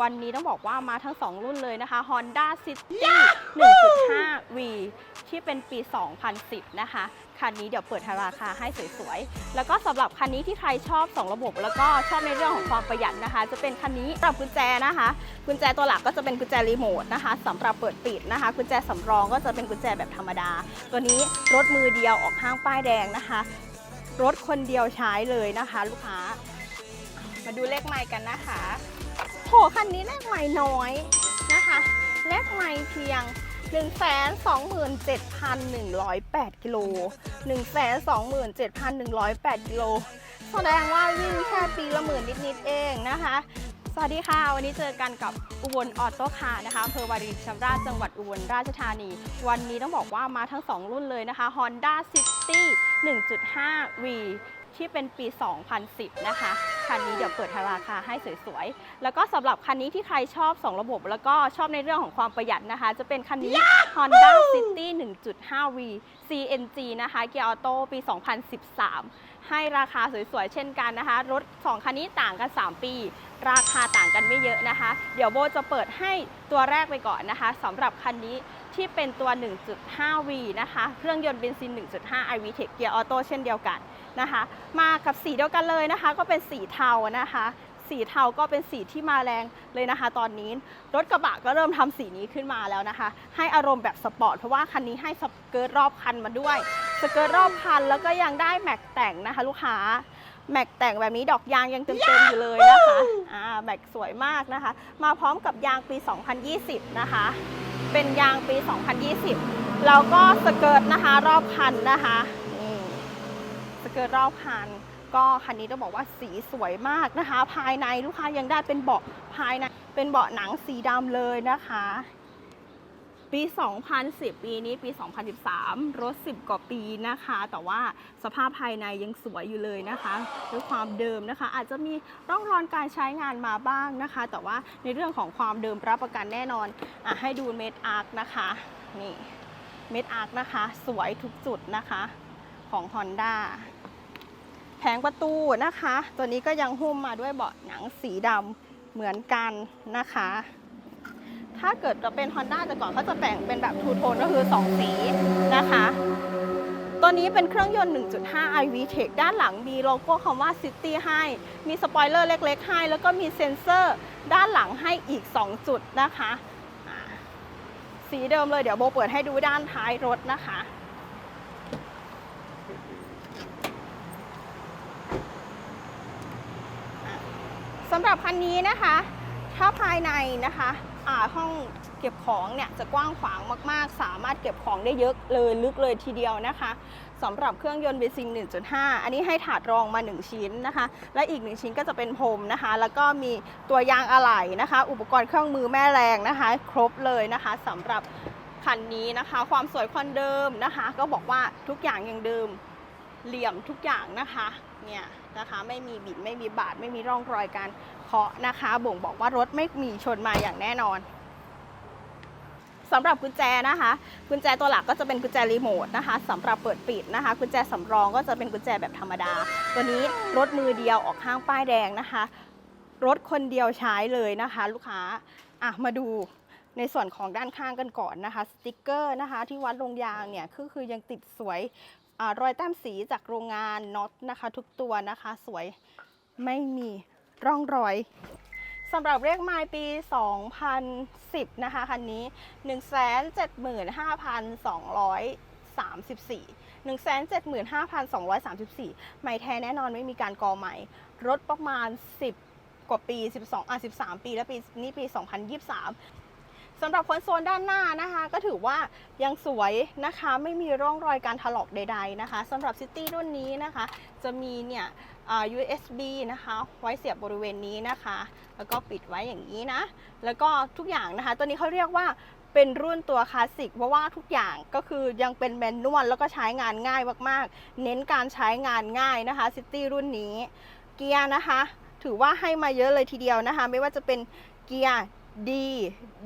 วันนี้ต้องบอกว่ามาทั้ง 2 รุ่นเลยนะคะ Honda City 1.5 V ที่เป็นปี 2010 นะคะ คันนี้เดี๋ยวเปิดราคาให้สวยๆ แล้วก็สำหรับคันนี้ที่ใครชอบ 2 ระบบ แล้วก็ชอบในเรื่องของความประหยัดนะคะ จะเป็นคันนี้สำหรับกุญแจนะคะ กุญแจตัวหลักก็จะเป็นกุญแจรีโมทนะคะสำหรับเปิดปิดนะคะ กุญแจสำรองก็จะเป็นกุญแจแบบธรรมดา ตัวนี้รถมือเดียวออกห้างป้ายแดงนะคะ รถคนเดียวใช้เลยนะคะ ลูกค้า มาดูเลขไมล์กันนะคะโหคันนี้เลขไมล์น้อยนะคะ เลขไมล์เพียง 127,108 กิโล 127,108 กิโล แสดงว่าวิ่งแค่ปีละหมื่นนิดๆเองนะคะ สวัสดีค่ะ วันนี้เจอกันกับอุบลออโต้คาร์นะคะอำเภอวารินชำราบจังหวัดอุบลราชธานี วันนี้ต้องบอกว่ามาทั้ง 2 รุ่นเลยนะคะ Honda City 1.5 V ที่เป็นปี 2010 นะคะ คันนี้เดี๋ยวเปิดราคาให้สวยๆ แล้วก็สำหรับคันนี้ที่ใครชอบ 2 ระบบ แล้วก็ชอบในเรื่องของความประหยัดนะคะ จะเป็นคันนี้ Honda City 1.5 V CNG นะคะเกียร์ออโต้ปี 2013 ให้ราคาสวยๆ เช่นกันนะคะ รถ 2 คันนี้ต่างกัน 3 ปี ราคาต่างกันไม่เยอะนะคะ เดี๋ยวโบจะเปิดให้ตัวแรกไปก่อนนะคะสำหรับคันนี้ที่เป็นตัว 1.5V นะคะ เครื่องยนต์เบนซิน 1.5 iV Tech เกียร์ออโต้เช่นเดียวกัน นะคะ มากับสีเดียวกันเลยนะคะ ก็เป็นสีเทานะคะ สีเทาก็เป็นสีที่มาแรงเลยนะคะ ตอนนี้รถกระบะก็เริ่มทำสีนี้ขึ้นมาแล้วนะคะ ให้อารมณ์แบบสปอร์ตเพราะว่าคันนี้ให้สเกิร์ตรอบคันมาด้วยสเกิร์ตรอบคันแล้วก็ยังได้แม็กแต่งนะคะ ลูกค้าแม็กแต่งแบบนี้ดอกยางยังเต็มๆอยู่เลยนะคะ อ่าแม็กสวยมากนะคะ มาพร้อมกับยางปี 2020 นะคะ เป็นยางปี 2020 แล้วก็สเกิร์ตนะคะ รอบคันนะคะ เกิร์ตรอบคัน ก็คันนี้ต้องบอกว่าสีสวยมากนะคะ ภายในลูกค้ายังได้เป็นเบาะภายในเป็นเบาะหนังสีดำเลยนะคะ ปี 2010 ปีนี้ปี 2013 รถ 10 กว่าปีนะคะ แต่ว่าสภาพภายในยังสวยอยู่เลยนะคะด้วยความเดิมนะคะ อาจจะมีร่องรอยการใช้งานมาบ้างนะคะ แต่ว่าในเรื่องของความเดิมรับประกันแน่นอนอะให้ดูเม็ดอาร์คนะคะนี่เม็ดอาร์คนะคะ สวยทุกจุดนะคะ ของ Honda แผงประตูนะคะ ตัวนี้ก็ยังหุ้มมาด้วยเบาะหนังสีดำเหมือนกันนะคะ ถ้าเกิดจะเป็น Honda แต่ก่อนเขาจะแบ่งเป็นแบบทูโทนก็คือ 2 สีนะคะ ตัวนี้เป็นเครื่องยนต์ 1.5 iV Tech ด้านหลังมีโลโก้คำว่า City ให้ มีสปอยเลอร์เล็ก ๆ ให้ แล้วก็มีเซ็นเซอร์ด้านหลังให้อีก 2 จุดนะคะ สีเดิมเลยเดี๋ยวโบเปิดให้ดูด้านท้ายรถนะคะ หรับคันนี้นะคะ ถ้าภายในนะคะอ่าห้องเก็บของเนี่ยจะกว้างขวางมาก ๆ สามารถเก็บของได้เยอะเลยลึกเลยทีเดียวนะคะสำหรับเครื่องยนต์เบนซิน1.5 อันนี้ให้ถาดรองมา 1 ชิ้นนะคะ และอีก 1 ชิ้นก็จะเป็นพรมนะคะ แล้วก็มีตัวยางอะไหล่นะคะ อุปกรณ์เครื่องมือแม่แรงนะคะ ครบเลยนะคะสำหรับคันนี้นะคะ ความสวยความเดิมนะคะ ก็บอกว่าทุกอย่างยังเดิม เหลี่ยมทุกอย่างนะคะเนี่ยนะคะไม่มีบิดไม่มีบาดไม่มีร่องรอยการเคาะนะคะ บ่งบอกว่ารถไม่มีชนมาอย่างแน่นอนสำหรับกุญแจนะคะ กุญแจตัวหลักก็จะเป็นกุญแจรีโมทนะคะสำหรับเปิดปิดนะคะ กุญแจสำรองก็จะเป็นกุญแจแบบธรรมดา ตัวนี้รถมือเดียวออกห้างป้ายแดงนะคะ รถคนเดียวใช้เลยนะคะ ลูกค้าอะมาดูในส่วนของด้านข้างกันก่อนนะคะ สติกเกอร์นะคะ ที่วัดลงยางเนี่ยคือคือยังติดสวย รอยแต้มสีจากโรงงานน็อตนะคะ ทุกตัวนะคะสวยไม่มีร่องรอยสำหรับเลขไมล์ปี 2010 นะคะ คันนี้ 175,234 175,234 ไม่แท้แน่นอนไม่มีการกอใหม่ รถประมาณ 10 กว่าปี 12อะ13 ปี แล้วปีนี้ปี 2023 สำหรับคอนโซลด้านหน้านะคะ ก็ถือว่ายังสวยนะคะไม่มีร่องรอยการถลอกใด ๆนะคะสำหรับซิตี้รุ่นนี้นะคะ จะมีเนี่ยอ่า USB นะคะ ไว้เสียบบริเวณนี้นะคะ แล้วก็ปิดไว้อย่างนี้นะ แล้วก็ทุกอย่างนะคะ ตัวนี้เขาเรียกว่าเป็นรุ่นตัวคลาสสิกเพราะว่าทุกอย่างก็คือยังเป็นแมนนวลแล้วก็ใช้งานง่ายมากๆ เน้นการใช้งานง่ายนะคะซิตี้รุ่นนี้ เกียร์นะคะ ถือว่าให้มาเยอะเลยทีเดียวนะคะ ไม่ว่าจะเป็นเกียร์ D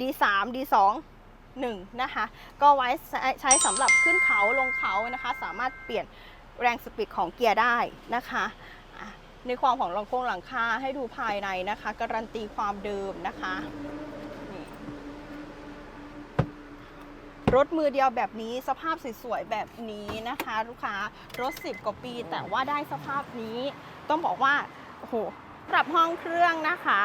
D3 D2 1นะคะ ก็ไว้ใช้สำหรับขึ้นเขาลงเขานะคะ สามารถเปลี่ยนแรงสปีดของเกียร์ได้นะคะในความของหลังโครงหลังคาให้ดูภายในนะคะ การันตีความเดิมนะคะรถมือเดียวแบบนี้สภาพสวยๆแบบนี้นะคะ ลูกค้ารถ 10 กว่าปีแต่ว่าได้สภาพนี้ ต้องบอกว่าโอ้โหปรับห้องเครื่องนะคะ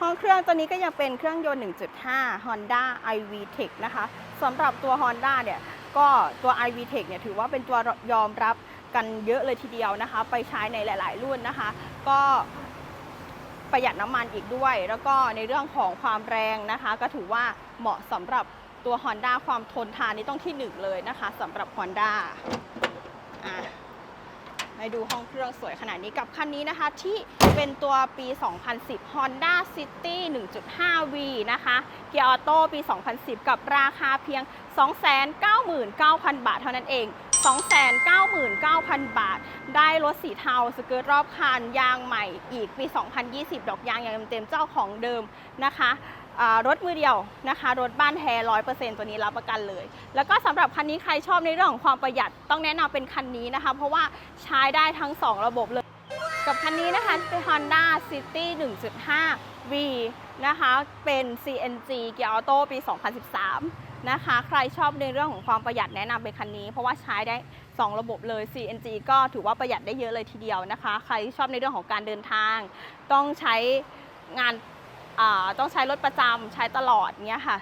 ห้องเครื่องตัวนี้ก็ยังเป็นเครื่องยนต์ 1.5 Honda iVTEC นะคะสำหรับตัว Honda เนี่ยก็ตัว iVTEC เนี่ยถือว่าเป็นตัวยอมรับกันเยอะเลยทีเดียวนะคะ ไปใช้ในหลาย ๆ รุ่นนะคะ ก็ประหยัดน้ำมันอีกด้วย แล้วก็ในเรื่องของความแรงนะคะ ก็ถือว่าเหมาะสำหรับตัว Honda ความทนทานนี่ต้องที่หนึ่งเลยนะคะสำหรับ Honda อะ ให้ดูห้องเครื่องสวยขนาดนี้กับคันนี้นะคะ ที่เป็นตัวปี 2010 Honda City 1.5V นะคะ เกียร์ออโต้ปี 2010 กับราคาเพียง 299,000 บาทเท่านั้นเอง 299,000 บาท ได้รถสีเทาสเกิร์ตรอบคันยางใหม่อีกปี 2020 ดอกยางอย่างเต็มเจ้าของเดิมนะคะ รถมือเดียวนะคะรถบ้านแท้ร้อยเปอร์เซ็นต์ตัวนี้รับประกันเลย แล้วก็สำหรับคันนี้ใครชอบในเรื่องของความประหยัดต้องแนะนำเป็นคันนี้นะคะ เพราะว่าใช้ได้ทั้ง 2 ระบบเลย กับคันนี้นะคะเป็น Honda City 1.5 V นะคะเป็น CNG เกียร์ออโต้ปี 2013 นะคะ ใครชอบในเรื่องของความประหยัดแนะนำเป็นคันนี้ เพราะว่าใช้ได้ 2 ระบบเลย CNG ก็ถือว่าประหยัดได้เยอะเลยทีเดียวนะคะ ใครชอบในเรื่องของการเดินทาง ต้องใช้งาน ต้องใช้รถประจำใช้ตลอดเนี้ยค่ะ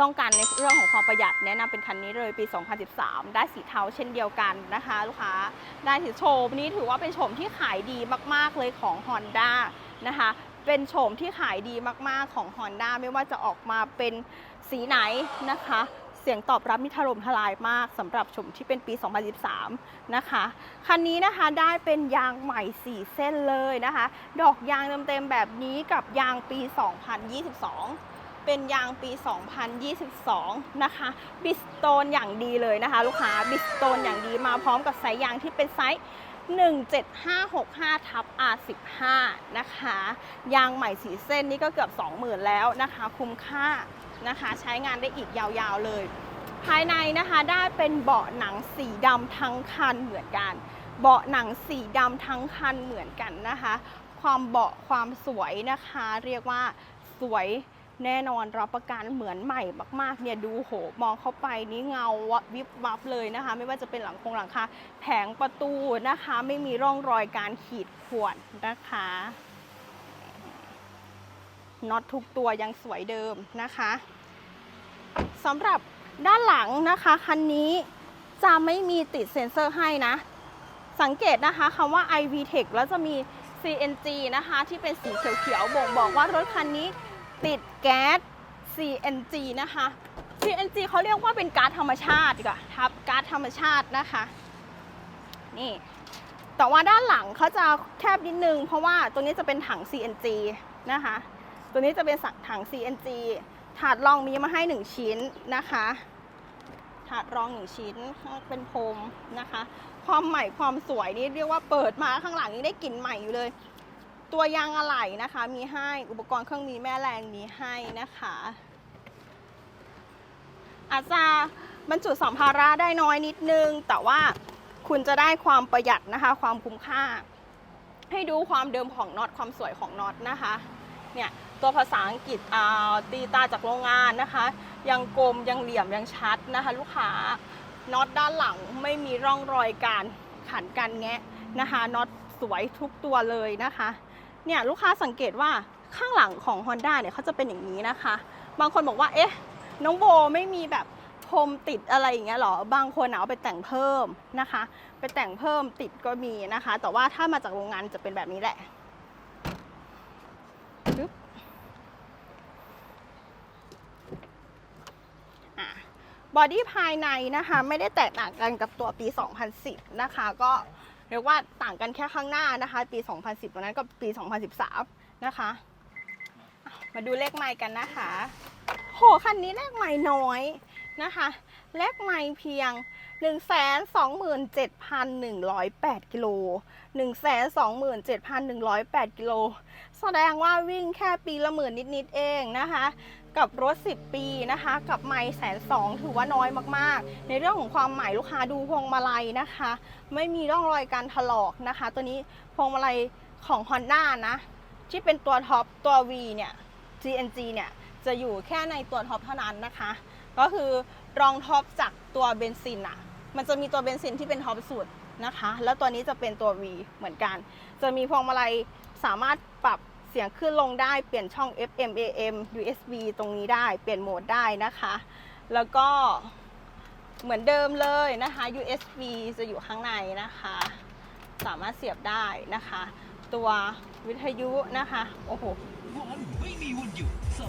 ต้องการในเรื่องของความประหยัดแนะนำเป็นคันนี้เลยปี 2013 ได้สีเทาเช่นเดียวกันนะคะ ลูกค้าได้สีโฉมนี้ถือว่าเป็นโฉมที่ขายดีมากๆเลยของ Honda นะคะเป็นโฉมที่ขายดีมากๆของ Honda ไม่ว่าจะออกมาเป็นสีไหนนะคะ สียงตอบรับนี่ถล่มทลายมากสำหรับโฉมที่เป็นปี 2013 นะคะ คันนี้นะคะได้เป็นยางใหม่ 4 เส้นเลยนะคะ ดอกยางเต็มๆแบบนี้กับยางปี 2022เป็นยางปี 2022 นะคะ บิสโตนอย่างดีเลยนะคะ ลูกค้า บิสโตนอย่างดีมาพร้อมกับสายยางที่เป็นไซส์ 17565ทับ R15 นะคะ ยางใหม่สีเส้นนี่ก็เกือบ 20,000 แล้วนะคะ คุ้มค่า นะคะ ใช้งานได้อีกยาวๆเลย ภายในนะคะได้เป็นเบาะหนังสีดำทั้งคันเหมือนกัน เบาะหนังสีดำทั้งคันเหมือนกันนะคะ ความเบาะความสวยนะคะ เรียกว่าสวยแน่นอนรับประกันเหมือนใหม่มากๆเนี่ยดูโหมองเข้าไปนี่เงาวะวิบวับเลยนะคะ ไม่ว่าจะเป็นหลังคงหลังคาแผงประตูนะคะ ไม่มีร่องรอยการขีดข่วนนะคะ น็อตทุกตัวยังสวยเดิมนะคะสำหรับด้านหลังนะคะคันนี้จะไม่มีติดเซ็นเซอร์ให้นะ สังเกตนะคะคำว่า iVTEC แล้วจะมี CNG นะคะที่เป็นสีเขียวๆบ่งบอกว่ารถคันนี้ติดแก๊ส CNG นะคะ CNG เขาเรียกว่าเป็นก๊าซธรรมชาติดีกว่าครับก๊าซธรรมชาตินะคะนี่แต่ว่าด้านหลังเขาจะแคบนิดนึง เพราะว่าตัวนี้จะเป็นถัง CNG นะคะ ตัวนี้จะเป็นถัง CNG ถาดรองมีมาให้ 1 ชิ้นนะคะ ถาดรองหนึ่งชิ้นเป็นพรมนะคะ ความใหม่ความสวยนี่เรียกว่าเปิดมาข้างหลังนี่ได้กลิ่นใหม่อยู่เลย ตัวยางอะไหล่นะคะ มีให้อุปกรณ์เครื่องมือแม่แรงมีให้นะคะอาจจะบรรจุสัมภาระได้น้อยนิดนึง แต่ว่าคุณจะได้ความประหยัดนะคะ ความคุ้มค่า ให้ดูความเดิมของน็อตความสวยของน็อตนะคะ เนี่ย ตัวภาษาอังกฤษตีตาจากโรงงานนะคะ ยังกลมยังเหลี่ยมยังชัดนะคะ ลูกค้าน็อตด้านหลังไม่มีร่องรอยการขันกันแงะนะคะน็อตสวยทุกตัวเลยนะคะ เนี่ยลูกค้าสังเกตว่าข้างหลังของ Honda เนี่ยเขาจะเป็นอย่างนี้นะคะ บางคนบอกว่าเอ๊ะน้องโบไม่มีแบบพรมติดอะไรอย่างเงี้ยหรอ บางคนเอาไปแต่งเพิ่มนะคะ ไปแต่งเพิ่มติดก็มีนะคะ แต่ว่าถ้ามาจากโรงงานจะเป็นแบบนี้แหละปึ๊บ บอดี้ภายในนะคะ ไม่ได้แตกต่างกันกับตัวปี 2010 นะคะ ก็เรียกว่าต่างกันแค่ข้างหน้านะคะ ปี 2010ตรงนั้นก็ปี 2013 นะคะ มาดูเลขไมล์กันนะคะ โหคันนี้เลขไมล์น้อยนะคะ เลขไมล์เพียง 127,108 กิโล 127,108 กิโล แสดงว่าวิ่งแค่ปีละหมื่นนิด ๆ เองนะคะ กับรถ 10 ปีนะคะ กับไมล์แสนสองถือว่าน้อยมากๆ ในเรื่องของความหมายลูกค้าดูพวงมาลัยนะคะ ไม่มีร่องรอยการถลอกนะคะ ตัวนี้พวงมาลัยของ Honda นะ ที่เป็นตัวท็อปตัว V เนี่ย GNG เนี่ย จะอยู่แค่ในตัวท็อปเท่านั้นนะคะ ก็คือรองท็อปจากตัวเบนซินอะมันจะมีตัวเบนซินที่เป็นท็อปสุดนะคะ แล้วตัวนี้จะเป็นตัว V เหมือนกัน จะมีพวงมาลัยสามารถปรับ เสียงขึ้นลงได้เปลี่ยนช่อง FM AM USB ตรงนี้ได้เปลี่ยนโหมดได้นะคะ แล้วก็เหมือนเดิมเลยนะคะ USB จะอยู่ข้างในนะคะ สามารถเสียบได้นะคะ ตัววิทยุนะคะ โอ้โห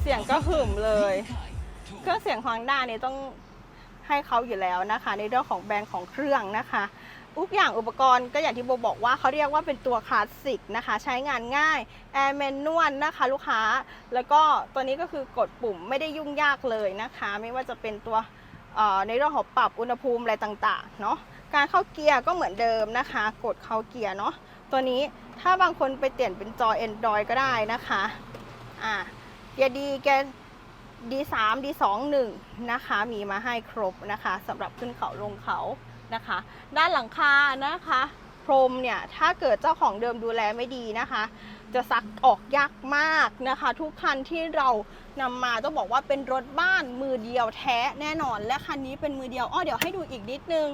เสียงก็หึมเลย เครื่องเสียงฮอนด้าเนี่ยต้องให้เขาอยู่แล้วนะคะ ในเรื่องของแบรนด์ของเครื่องนะคะ ทุกอย่างอุปกรณ์ก็อย่างที่โบบอกว่าเขาเรียกว่าเป็นตัวคลาสสิกนะคะ ใช้งานง่ายแอร์แมนนวลนะคะลูกค้า แล้วก็ตัวนี้ก็คือกดปุ่มไม่ได้ยุ่งยากเลยนะคะ ไม่ว่าจะเป็นตัวในเรื่องของปรับอุณหภูมิอะไรต่างๆเนาะการเข้าเกียร์ก็เหมือนเดิมนะคะ กดเข้าเกียร์เนาะตัวนี้ถ้าบางคนไปเปลี่ยนเป็นจอ Android ก็ได้นะคะอ่าเกียร์ดีเกียร์ D3 D2 1นะคะ มีมาให้ครบนะคะสำหรับขึ้นเขาลงเขา นะคะ ด้านหลังคานะคะพรมเนี่ยถ้าเกิดเจ้าของเดิมดูแลไม่ดีนะคะ จะซักออกยากมากนะคะ ทุกคันที่เรานำมาต้องบอกว่าเป็นรถบ้านมือเดียวแท้แน่นอน และคันนี้เป็นมือเดียวอ้อเดี๋ยวให้ดูอีกนิดนึง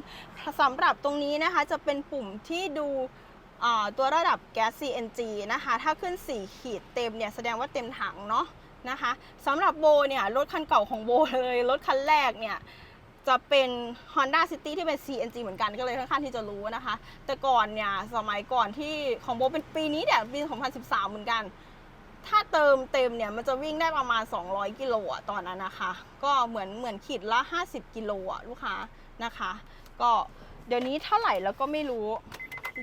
สำหรับตรงนี้นะคะจะเป็นปุ่มที่ดูตัวระดับแก๊ส CNG นะคะ ถ้าขึ้น 4 ขีดเต็มเนี่ยแสดงว่าเต็มถังเนาะนะคะสำหรับโบเนี่ยรถคันเก่าของโบเลยรถคันแรกเนี่ย จะเป็น Honda City ที่เป็น CNG เหมือนกันก็เลยค่อนข้างที่จะรู้นะคะ แต่ก่อนเนี่ย สมัยก่อนที่ของโบเป็นปีนี้เนี่ยปี 2013 เหมือนกัน ถ้าเติมเต็มเนี่ย มันจะวิ่งได้ประมาณ 200 กิโลอะตอนนั้นนะคะ ก็เหมือนเหมือนขีดละ 50 กิโลอะลูกค้านะคะ ก็เดี๋ยวนี้เท่าไหร่แล้วก็ไม่รู้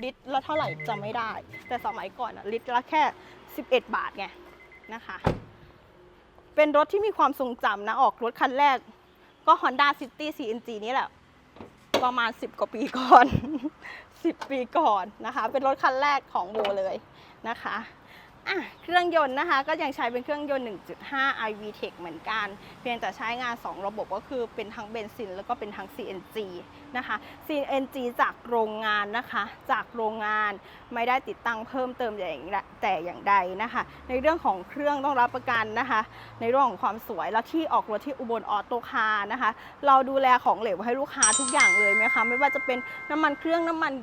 ลิตรละเท่าไหร่จะไม่ได้ แต่สมัยก่อนอะลิตรละแค่ 11 บาทไงนะคะ เป็นรถที่มีความทรงจำนะออกรถคันแรก ก็ Honda City CNG นี่แหละ ประมาณ 10 กว่าปีก่อน 10 ปีก่อนนะคะ เป็นรถคันแรกของโบเลยนะคะ อะเครื่องยนต์นะคะก็ยังใช้เป็นเครื่องยนต์ 1.5 iV Tech เหมือนกัน เพียงแต่ใช้งาน 2 ระบบก็คือเป็นทั้งเบนซินแล้วก็เป็นทั้ง CNG นะคะ CNG จากโรงงานนะคะ จากโรงงานไม่ได้ติดตั้งเพิ่มเติมอย่างใดแต่อย่างใดนะคะ ในเรื่องของเครื่องต้องรับประกันนะคะ ในเรื่องของความสวยแล้วที่ออกรถที่อุบลออโตคาร์นะคะ เราดูแลของเหลวให้ลูกค้าทุกอย่างเลยไหมคะไม่ว่าจะเป็นน้ำมันเครื่องน้ำมัน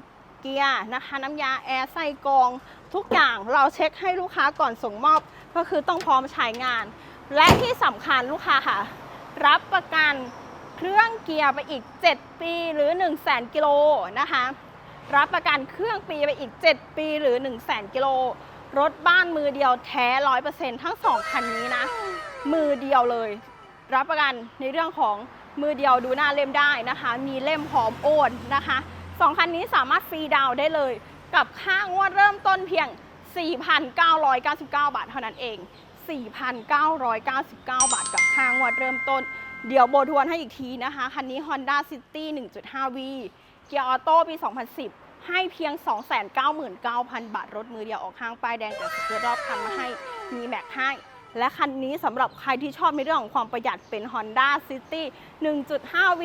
เกียร์นะคะ น้ำยาแอร์ไส้กอง ทุกอย่างเราเช็คให้ลูกค้าก่อนส่งมอบ ก็คือต้องพร้อมใช้งาน และที่สำคัญลูกค้าค่ะ รับประกันเครื่องเกียร์ไปอีก 7 ปีหรือ 1 0 0 0 0แกิโลนะคะ รับประกันเครื่องปีไปอีก 7 ปีหรือ 1 0 0 0 0แกิโลรถบ้านมือเดียวแท้100%ทั้ง2คันนี้นะ มือเดียวเลย รับประกันในเรื่องของมือเดียวดูหน้าเล่มได้นะคะ มีเล่มพร้อมโอนนะคะ สองคันนี้สามารถฟรีดาวได้เลย กับค่างวดเริ่มต้นเพียง 4,999 บาทเท่านั้นเอง 4,999 บาทกับค่างวดเริ่มต้น เดี๋ยวโบทวนให้อีกทีนะคะ คันนี้ Honda City 1.5V เกียร์ออโต้ปี 2010 ให้เพียง 299,000 บาท รถมือเดียวออกข้างป้ายแดงแต่สเกิร์ตรอบคันมาให้ มีแม็กให้ และคันนี้สำหรับใครที่ชอบในเรื่องของความประหยัดเป็น Honda City 1.5V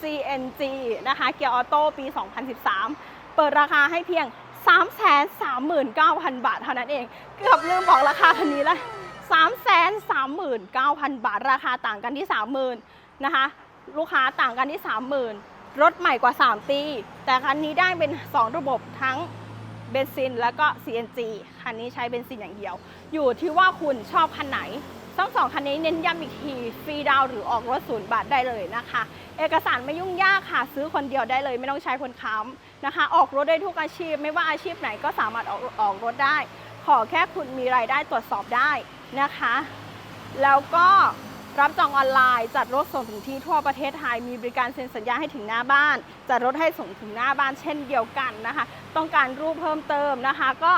CNG นะคะ เกียร์ออโต้ปี 2013 เปิดราคาให้เพียง 339,000 บาทเท่านั้นเอง เกือบลืมบอกราคาคันนี้ล้ว339,000 บาท ราคาต่างกันที่ 30,000นะคะ ลูกค้าต่างกันที่ 30,000 รถใหม่กว่า 3 ปี แต่คันนี้ได้เป็น 2 ระบบทั้ง เบนซินแล้วก็ CNG คันนี้ใช้เบนซินอย่างเดียว อยู่ที่ว่าคุณชอบคันไหนทั้งสองคันนี้เน้นย้ำอีกทีฟรีดาวหรือออกรถศูนย์บาทได้เลยนะคะ เอกสารไม่ยุ่งยากค่ะ ซื้อคนเดียวได้เลย ไม่ต้องใช้คนค้ำนะคะ ออกรถได้ทุกอาชีพ ไม่ว่าอาชีพไหนก็สามารถออกออกรถได้ ขอแค่คุณมีรายได้ตรวจสอบได้นะคะ แล้วก็ รับจองออนไลน์ จัดรถส่งถึงที่ทั่วประเทศไทย มีบริการเซ็นสัญญาให้ถึงหน้าบ้าน จัดรถให้ส่งถึงหน้าบ้านเช่นเดียวกันนะคะ ต้องการรูปเพิ่มเติมนะคะ ก็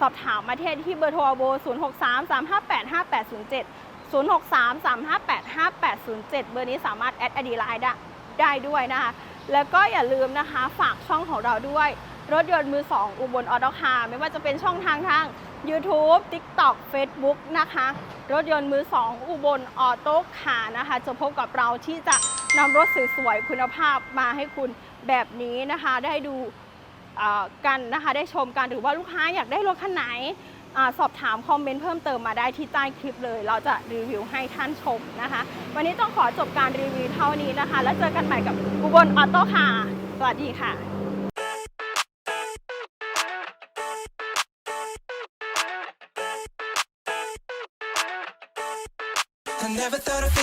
สอบถามมาเที่เบอร์โทรโบ 0 6 3 3 5 8 5 8 0 7 0 6 3 3 5 8 5 8 0 7 เบอร์นี้สามารถแอดอดีไลน์ได้ได้ด้วยนะคะ แล้วก็อย่าลืมนะคะฝากช่องของเราด้วย รถยนต์มือ2อุบลออโตคาร์ไม่ว่าจะเป็นช่องทางทาง YouTube TikTok Facebook นะคะ รถยนต์มือ2อุบลออโต้คานะคะ จะพบกับเราที่จะนำรถสวยๆคุณภาพมาให้คุณแบบนี้นะคะ ได้ดูกันนะคะ ได้ชมกันหรือว่าลูกค้าอยากได้รถคันไหนอสอบถามคอมเมนต์เพิ่มเติมมาได้ที่ใต้คลิปเลย เราจะรีวิวให้ท่านชมนะคะ วันนี้ต้องขอจบการรีวิวเท่านี้นะคะ แล้วเจอกันใหม่กับอุบลออโต้คาร์สวัสดีค่ะ never thought I'd feel